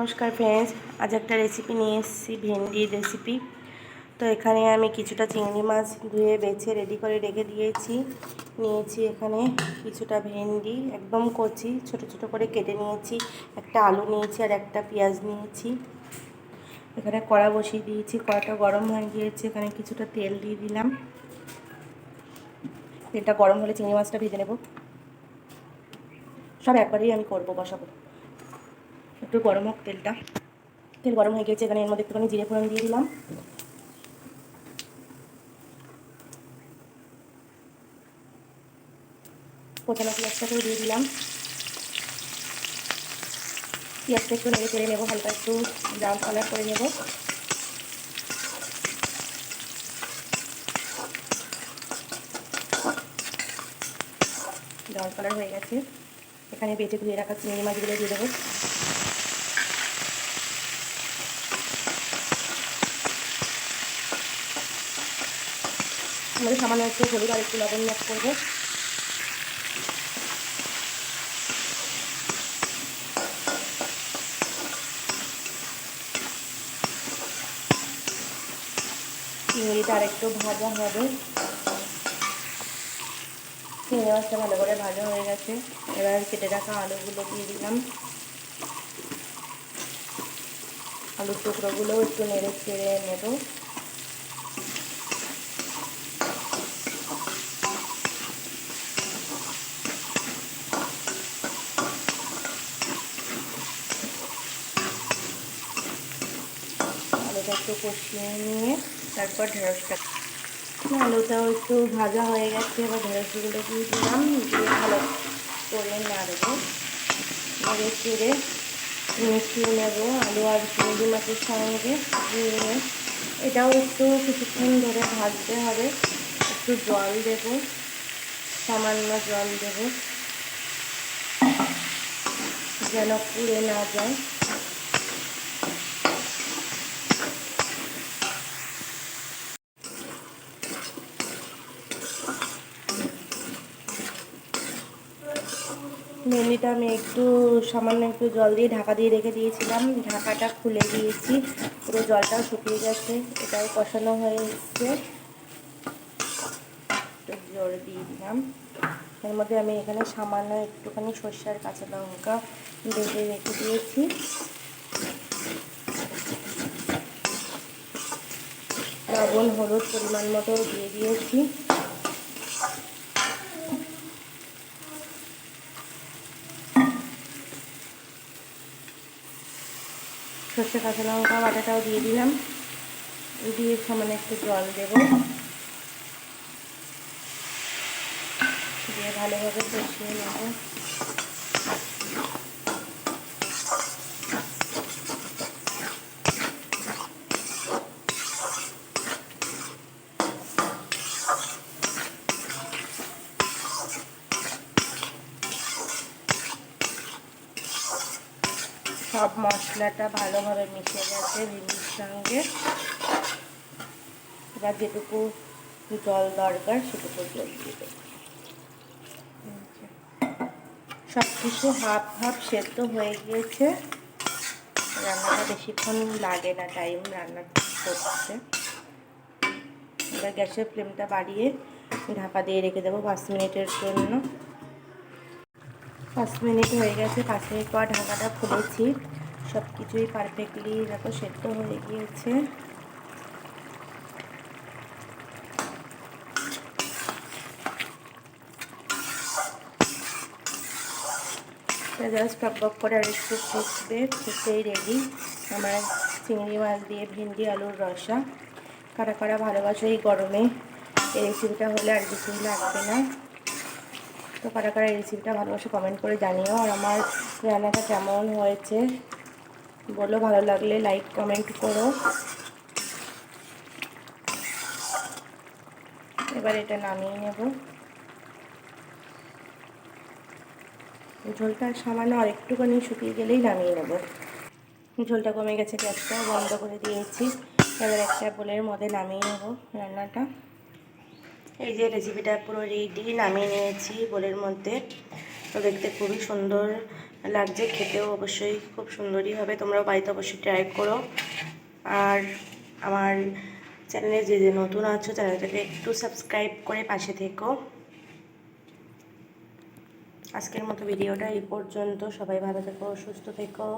নমস্কার ফ্রেন্ডস আজ একটা রেসিপি নিয়ে এসেছি, ভেন্ডির রেসিপি তো এখানে আমি কিছুটা চিংড়ি মাছ ধুয়ে, বেছে রেডি করে রেখে দিয়েছি। নিয়েছি এখানে কিছুটা ভেন্ডি, একদম কচি, ছোট ছোট করে কেটে নিয়েছি। একটা আলু নিয়েছি আর একটা পেঁয়াজ নিয়েছি। এখানে কড়া বসিয়ে দিয়েছি, কড়াটা গরম হয়ে গিয়েছে, এখানে কিছুটা তেল দিয়ে দিলাম। তেলটা গরম হলে চিংড়ি মাছটা ভেজে নেব। সব একবারেই আমি করব, বসাবো। একটু গরম হোক তেলটা। তেল গরম হয়ে গেছে, এখানে এর মধ্যে একটুখানি জিরে ফোড়ন দিয়ে দিলাম। কোচানো পেঁয়াজটাকেও দিয়ে দিলাম। পেঁয়াজটা একটু নেড়ে চেড়ে নেব, হালকা একটু ব্রাউন কালার করে নেব। ব্রাউন কালার হয়ে গেছে। এখানে বেঁচে ধুয়ে রাখা চিংড়ি মাছগুলো দিয়ে দেবো। আমাদের সামান্য একটু হলুদ আর একটু লবণ ম্যাচ করব। চিংড়িটা আর একটু ভাজা হবে। চিংড়ি মাছটা ভালো করে ভাজা হয়ে গেছে। এবার কেটে রাখা আলুগুলো দিয়ে দিলাম। আলুর টুকরোগুলো একটু নেড়ে চেড়ে নেব। একটু কষিয়ে নিয়ে তারপর ঢেঁড়সটা আলুটাও একটু ভাজা হয়ে গেছে, এবার ঢেঁড়সগুলো দিয়ে দিলাম, দিয়ে ভালো করে নাড়বো। নেড়ে চেড়ে মিশিয়ে নেব আলু আর চিংড়ি মাছের সঙ্গে দিয়ে। এটাও একটু কিছুক্ষণ ধরে ভাজতে হবে, একটু জল দেব, সামান্য জল দেব, যেন পুড়ে না যায়। ভেন্ডিটা আমি একটু সামান্য একটু জল দিয়ে ঢাকা দিয়ে রেখে দিয়েছিলাম। ঢাকাটা খুলে দিয়েছি। পুরো জলটাও শুকিয়ে গেছে। এটাও কষানো হয়ে এসছে। জোর দিয়ে দিলাম। এর মধ্যে আমি এখানে সামান্য একটুখানি সর্ষার কাঁচা লঙ্কা বেঁধে রেখে দিয়েছি। লবণ, হলুদ পরিমাণ মতো দিয়ে দিয়েছি। সর্ষে কাঁচা লঙ্কা বাটাটাও দিয়ে দিলাম। দিয়ে সামান্য একটু জল দেব। দিয়ে ভালোভাবে কষিয়ে নেব। সব মশলাটা ভালোভাবে মিশে গেছে ভিন্ডির সঙ্গে। এবার যেটুকু জল দরকার সেটুকু জল দিয়ে সব কিছু হাফ হাফ সেদ্ধ হয়ে গিয়েছে। রান্নাটা বেশিক্ষণ লাগে না টাইম রান্না করতে। এবার গ্যাসের ফ্লেমটা বাড়িয়ে ঢাকা দিয়ে রেখে দেবো পাঁচ মিনিটের জন্য। পাঁচ মিনিট হয়ে গেছে পাঁচ মিনিট পর ঢাকাটা খুলেছি। সব কিছুই পারফেক্টলি দেখো, সেদ্ধ হয়ে গিয়েছে। জাস্ট টক করে আর একটু ফুটবে ফুটেই রেডি আমার চিংড়ি মাছ দিয়ে ভেন্ডি, আলুর রসা। কারা কারা ভালোবাসো এই গরমে এই রেসিপিটা হলে আর কিছুই লাগবে না। তো কারা কারা রেসিপিটা ভালোবাসে কমেন্ট করে জানিও। আর আমার রান্নাটা কেমন হয়েছে বলো, ভালো লাগলে লাইক কমেন্ট করো। এবার এটা নামিয়ে নেব। ঝোলটা সামান্য আর একটুখানি শুকিয়ে গেলেই নামিয়ে নেব। ঝোলটা কমে গেছে গ্যাসটা, বন্ধ করে দিয়েছি। এবার একটা বোলের মধ্যে নামিয়ে নেব রান্নাটা। এই যে রেসিপিটা পুরো রেডি নামিয়ে নিয়েছি বোলের মধ্যে। তো দেখতে খুবই সুন্দর লাগছে, খেতেও অবশ্যই খুব সুন্দরই হবে, তোমরাও বাড়িতে অবশ্যই ট্রাই করো। আর আমার চ্যানেলে যে যে নতুন আছো চ্যানেলটাকে একটু সাবস্ক্রাইব করে পাশে থেকো। আজকের মতো ভিডিওটা এই পর্যন্ত। সবাই ভালো থেকো, সুস্থ থেকো।